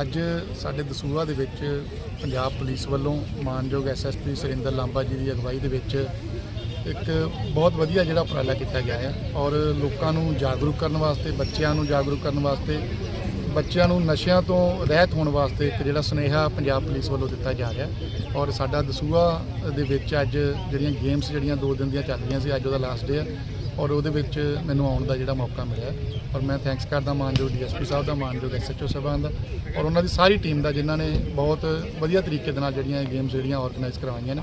ਅੱਜ ਸਾਡੇ ਦਸੂਹਾ ਦੇ ਵਿੱਚ ਪੰਜਾਬ ਪੁਲਿਸ ਵੱਲੋਂ ਮਾਨਯੋਗ ਐਸਐਸਪੀ ਸੁਰਿੰਦਰ ਲਾਂਬਾ ਜੀ ਦੀ ਅਗਵਾਈ ਦੇ ਵਿੱਚ ਇੱਕ ਬਹੁਤ ਵਧੀਆ ਜਿਹੜਾ ਉਪਰਾਲਾ ਕੀਤਾ ਗਿਆ ਹੈ ਔਰ ਲੋਕਾਂ ਨੂੰ ਜਾਗਰੂਕ ਕਰਨ ਵਾਸਤੇ, ਬੱਚਿਆਂ ਨੂੰ ਜਾਗਰੂਕ ਕਰਨ ਵਾਸਤੇ, ਬੱਚਿਆਂ ਨੂੰ ਨਸ਼ਿਆਂ ਤੋਂ ਰਹਿਤ ਹੋਣ ਵਾਸਤੇ ਇੱਕ ਜਿਹੜਾ ਸੁਨੇਹਾ ਪੰਜਾਬ ਪੁਲਿਸ ਵੱਲੋਂ ਦਿੱਤਾ ਜਾ ਰਿਹਾ ਔਰ ਸਾਡਾ ਦਸੂਹਾ ਦੇ ਵਿੱਚ ਅੱਜ ਜਿਹੜੀਆਂ ਗੇਮਸ ਜਿਹੜੀਆਂ ਦੋ ਦਿਨ ਦੀਆਂ ਚੱਲ ਰਹੀਆਂ ਸੀ, ਅੱਜ ਉਹਦਾ ਲਾਸਟ ਡੇ ਆ। ਔਰ ਉਹਦੇ ਵਿੱਚ ਮੈਨੂੰ ਆਉਣ ਦਾ ਜਿਹੜਾ ਮੌਕਾ ਮਿਲਿਆ ਔਰ ਮੈਂ ਥੈਂਕਸ ਕਰਦਾ ਮਾਨਯੋਗ ਡੀਐਸਪੀ ਸਾਹਿਬ ਦਾ ਮਾਨਯੋਗ ਐਸਐਚਓ ਸਾਹਿਬਾਨ ਦਾ ਔਰ ਉਹਨਾਂ ਦੀ ਸਾਰੀ ਟੀਮ ਦਾ ਜਿਨ੍ਹਾਂ ਨੇ ਬਹੁਤ ਵਧੀਆ ਤਰੀਕੇ ਦੇ ਨਾਲ ਜਿਹੜੀਆਂ ਗੇਮਸ ਜਿਹੜੀਆਂ ਆਰਗੇਨਾਈਜ਼ ਕਰਵਾਈਆਂ ਨੇ।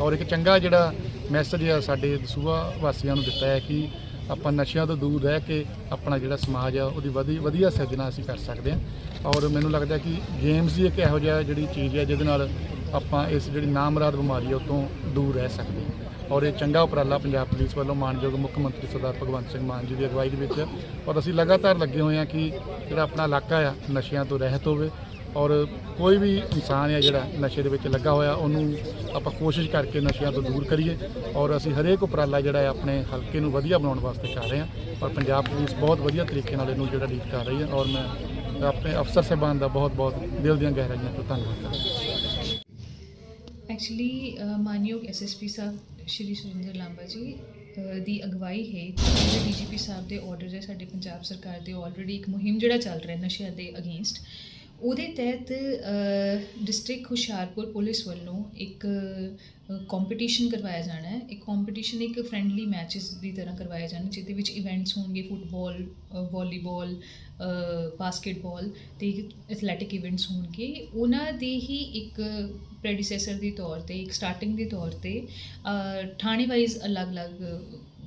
ਔਰ ਇੱਕ ਚੰਗਾ ਜਿਹੜਾ ਮੈਸੇਜ ਆ ਸਾਡੇ ਦਸੂਹਾ ਵਾਸੀਆਂ ਨੂੰ ਦਿੱਤਾ ਹੈ ਕਿ ਆਪਾਂ ਨਸ਼ਿਆਂ ਤੋਂ ਦੂਰ ਰਹਿ ਕੇ ਆਪਣਾ ਜਿਹੜਾ ਸਮਾਜ ਆ, ਉਹਦੀ ਵਧੀ, ਵਧੀਆ ਸਿਰਜਣਾ ਅਸੀਂ ਕਰ ਸਕਦੇ ਹਾਂ। ਔਰ ਮੈਨੂੰ ਲੱਗਦਾ ਕਿ ਗੇਮਸ ਦੀ ਇੱਕ ਇਹੋ ਜਿਹਾ ਜਿਹੜੀ ਚੀਜ਼ ਹੈ ਜਿਹਦੇ ਨਾਲ ਆਪਾਂ ਇਸ ਜਿਹੜੀ ਨਾਮਰਾਦ ਬਿਮਾਰੀ ਹੈ ਉਹ ਤੋਂ ਦੂਰ ਰਹਿ ਸਕਦੇ ਹਾਂ। ਔਰ ਇਹ ਚੰਗਾ ਉਪਰਾਲਾ ਪੰਜਾਬ ਪੁਲਿਸ ਵੱਲੋਂ ਮਾਨਯੋਗ ਮੁੱਖ ਮੰਤਰੀ ਸਰਦਾਰ ਭਗਵੰਤ ਸਿੰਘ ਮਾਨ ਜੀ ਦੀ ਅਗਵਾਈ ਦੇ ਵਿੱਚ ਔਰ ਅਸੀਂ ਲਗਾਤਾਰ ਲੱਗੇ ਹੋਏ ਹਾਂ ਕਿ ਜਿਹੜਾ ਆਪਣਾ ਇਲਾਕਾ ਆ, ਨਸ਼ਿਆਂ ਤੋਂ ਰਹਿਤ ਹੋਵੇ ਔਰ ਕੋਈ ਵੀ ਇਨਸਾਨ ਹੈ ਜਿਹੜਾ ਨਸ਼ੇ ਦੇ ਵਿੱਚ ਲੱਗਾ ਹੋਇਆ, ਉਹਨੂੰ ਆਪਾਂ ਕੋਸ਼ਿਸ਼ ਕਰਕੇ ਨਸ਼ਿਆਂ ਤੋਂ ਦੂਰ ਕਰੀਏ ਔਰ ਅਸੀਂ ਹਰੇਕ ਉਪਰਾਲਾ ਜਿਹੜਾ ਹੈ ਆਪਣੇ ਹਲਕੇ ਨੂੰ ਵਧੀਆ ਬਣਾਉਣ ਵਾਸਤੇ ਕਰ ਰਹੇ ਹਾਂ ਔਰ ਪੰਜਾਬ ਪੁਲਿਸ ਬਹੁਤ ਵਧੀਆ ਤਰੀਕੇ ਨਾਲ ਇਹਨੂੰ ਜਿਹੜਾ ਲੀਡ ਕਰ ਰਹੀ ਹੈ ਔਰ ਮੈਂ ਆਪਣੇ ਅਫਸਰ ਸਾਹਿਬਾਨ ਦਾ ਬਹੁਤ ਬਹੁਤ ਦਿਲ ਦੀਆਂ ਗਹਿਰਾਈਆਂ ਤੋਂ ਧੰਨਵਾਦ ਕਰਦਾ ਐਕਚੁਅਲੀ ਮਾਨਯੋਗ ਐਸਐਸਪੀ ਸਾਹਿਬ ਸ਼੍ਰੀ ਸੁਰਿੰਦਰ ਲਾਂਬਾ ਜੀ ਦੀ ਅਗਵਾਈ ਹੈ ਜਿਹੜੇ ਡੀਜੀਪੀ ਸਾਹਿਬ ਦੇ ਆਰਡਰ ਹੈ ਸਾਡੇ ਪੰਜਾਬ ਸਰਕਾਰ ਦੇ ਆਲਰੇਡੀ ਇੱਕ ਮੁਹਿੰਮ ਜਿਹੜਾ ਚੱਲ ਰਿਹਾ ਨਸ਼ਿਆਂ ਦੇ ਅਗੇਂਸਟ ਉਹਦੇ ਤਹਿਤ ਡਿਸਟ੍ਰਿਕਟ ਹੁਸ਼ਿਆਰਪੁਰ ਪੁਲਿਸ ਵੱਲੋਂ ਇੱਕ ਕੰਪੀਟੀਸ਼ਨ ਕਰਵਾਇਆ ਜਾਣਾ ਹੈ। ਇੱਕ ਕੰਪੀਟੀਸ਼ਨ ਇੱਕ ਫ੍ਰੈਂਡਲੀ ਮੈਚਸ ਦੀ ਤਰ੍ਹਾਂ ਕਰਵਾਇਆ ਜਾਣਾ, ਜਿਹਦੇ ਵਿੱਚ ਇਵੈਂਟਸ ਹੋਣਗੇ ਫੁੱਟਬਾਲ ਵਾਲੀਬਾਲ ਬਾਸਕਟਬਾਲ ਤੇ ਐਥਲੈਟਿਕ ਇਵੈਂਟਸ ਹੋਣਗੇ। ਉਹਨਾਂ ਦੇ ਹੀ ਇੱਕ ਪ੍ਰੈਡੀਸੈਸਰ ਦੇ ਤੌਰ ਤੇ, ਇੱਕ ਸਟਾਰਟਿੰਗ ਦੇ ਤੌਰ ਤੇ ਥਾਣੇ ਵਾਈਜ਼ ਅਲੱਗ-ਅਲੱਗ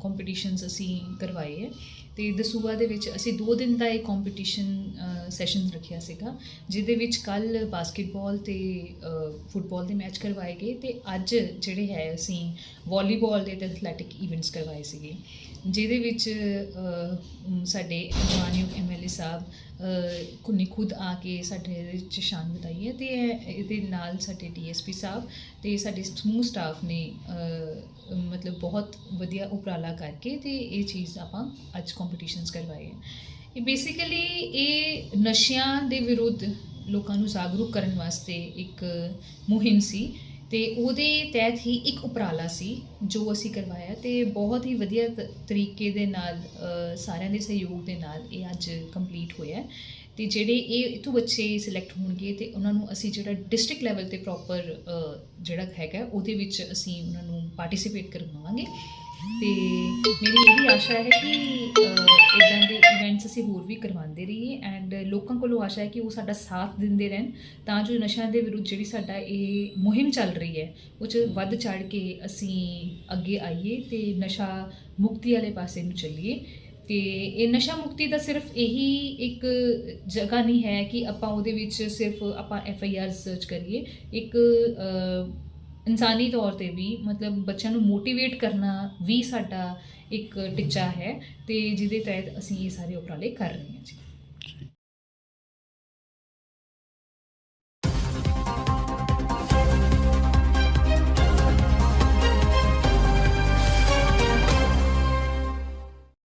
ਕੰਪੀਟੀਸ਼ਨਸ ਅਸੀਂ ਕਰਵਾਏ ਹੈ। ਤੇ ਦਸੂਆ ਦੇ ਵਿੱਚ ਅਸੀਂ 2 ਦਿਨ ਦਾ ਇਹ ਕੰਪੀਟੀਸ਼ਨ ਸੈਸ਼ਨ ਰੱਖਿਆ ਸੀਗਾ ਜਿਹਦੇ ਵਿੱਚ ਕੱਲ ਬਾਸਕਟਬਾਲ ਤੇ ਫੁੱਟਬਾਲ ਦੇ ਮੈਚ ਕਰਵਾਏ ਗਏ ਤੇ ਅੱਜ ਜਿਹੜੇ ਹੈ ਅਸੀਂ ਵਾਲੀਬਾਲ ਦੇ ਤੇ ਐਥਲੈਟਿਕ ਇਵੈਂਟਸ ਕਰਵਾਏ ਸੀਗੇ ਜਿਹਦੇ ਵਿੱਚ ਅ, ਮ, ਸਾਡੇ ਮਾਨਯੋਗ ਐਮਐਲਏ ਸਾਹਿਬ ਕੁਨੇ ਖੁਦ ਆ ਕੇ ਸਾਡੇ ਇਹਦੇ ਵਿੱਚ ਸ਼ਾਨ ਵਧਾਈ ਹੈ ਤੇ ਇਹ- ਇਹਦੇ ਨਾਲ ਸਾਡੇ ਡੀਐਸਪੀ ਸਾਹਿਬ ਤੇ ਸਾਡੇ ਸਮੂਹ ਸਟਾਫ ਨੇ ਮਤਲਬ ਬਹੁਤ ਵਧੀਆ ਉਪਰਾਲਾ ਕਰਕੇ ਤੇ ਇਹ ਚੀਜ਼ ਆਪਾਂ ਅੱਜ ਕੰਪੀਟੀਸ਼ਨਸ ਕਰਵਾਏ ਹੈ। ਇਹ ਬੇਸਿਕਲੀ ਇਹ ਨਸ਼ਿਆਂ ਦੇ ਵਿਰੁੱਧ ਲੋਕਾਂ ਨੂੰ ਜਾਗਰੂਕ ਕਰਨ ਵਾਸਤੇ ਇੱਕ ਮੁਹਿੰਮ ਸੀ ਤੇ ਉਹਦੇ ਤਹਿਤ ਹੀ ਇੱਕ ਉਪਰਾਲਾ ਸੀ ਜੋ ਅਸੀਂ ਕਰਵਾਇਆ ਤੇ ਬਹੁਤ ਹੀ ਵਧੀਆ ਤ- ਤਰੀਕੇ ਦੇ ਨਾਲ ਸਾਰਿਆਂ ਦੇ ਸਹਿਯੋਗ ਦੇ ਨਾਲ ਇਹ ਅੱਜ ਕੰਪਲੀਟ ਹੋਇਆ ਹੈ। ਤੇ ਜਿਹੜੇ ਇਹ ਇਥੋਂ ਬੱਚੇ ਸਿਲੈਕਟ ਹੋਣਗੇ ਤੇ ਉਹਨਾਂ ਨੂੰ ਅਸੀਂ ਜਿਹੜਾ ਡਿਸਟ੍ਰਿਕਟ ਲੈਵਲ ਤੇ ਪ੍ਰੋਪਰ ਜਿਹੜਾ ਹੈਗਾ ਉਹਦੇ ਵਿੱਚ ਅਸੀਂ ਉਹਨਾਂ ਨੂੰ ਪਾਰਟਿਸਿਪੇਟ ਕਰਵਾਵਾਂਗੇ ਤੇ ਮੇਰੀ ਇਹ ਵੀ ਆਸ਼ਾ ਹੈ ਕਿ ਇਦਾਂ ਦੇ ਇਵੈਂਟਸ ਅਸੀਂ ਹੋਰ ਵੀ ਕਰਵਾਉਂਦੇ ਰਹੀਏ ਐਂਡ ਲੋਕਾਂ ਕੋਲੋਂ ਆਸ਼ਾ ਹੈ ਕਿ ਉਹ ਸਾਡਾ ਸਾਥ ਦਿੰਦੇ ਰਹਿਣ, ਤਾਂ ਜੋ ਨਸ਼ਿਆਂ ਦੇ ਵਿਰੁੱਧ ਜਿਹੜੀ ਸਾਡਾ ਇਹ ਮੁਹਿੰਮ ਚੱਲ ਰਹੀ ਹੈ, ਉਹ 'ਚ ਵੱਧ ਚੜ ਕੇ ਅਸੀਂ ਅੱਗੇ ਆਈਏ ਤੇ ਨਸ਼ਾ ਮੁਕਤੀ ਵਾਲੇ ਪਾਸੇ ਨੂੰ ਚੱਲੀਏ। ਤੇ ਇਹ ਨਸ਼ਾ ਮੁਕਤੀ ਦਾ ਸਿਰਫ ਇਹੀ ਇੱਕ ਜਗ੍ਹਾ ਨਹੀਂ ਹੈ ਕਿ ਆਪਾਂ ਉਹਦੇ ਵਿੱਚ ਸਿਰਫ ਆਪਾਂ ਐਫ ਆਈ ਆਰ ਸਰਚ ਕਰੀਏ, ਇੱਕ ਇਨਸਾਨੀ ਤੌਰ ਤੇ ਵੀ ਮਤਲਬ ਬੱਚਿਆਂ ਨੂੰ ਮੋਟੀਵੇਟ ਕਰਨਾ ਵੀ ਸਾਡਾ ਇੱਕ ਟੀਚਾ ਹੈ ਤੇ ਜਿਹਦੇ ਤਹਿਤ ਅਸੀਂ ਇਹ ਸਾਰੇ ਉਪਰਾਲੇ ਕਰ ਰਹੇ ਹਾਂ ਜੀ।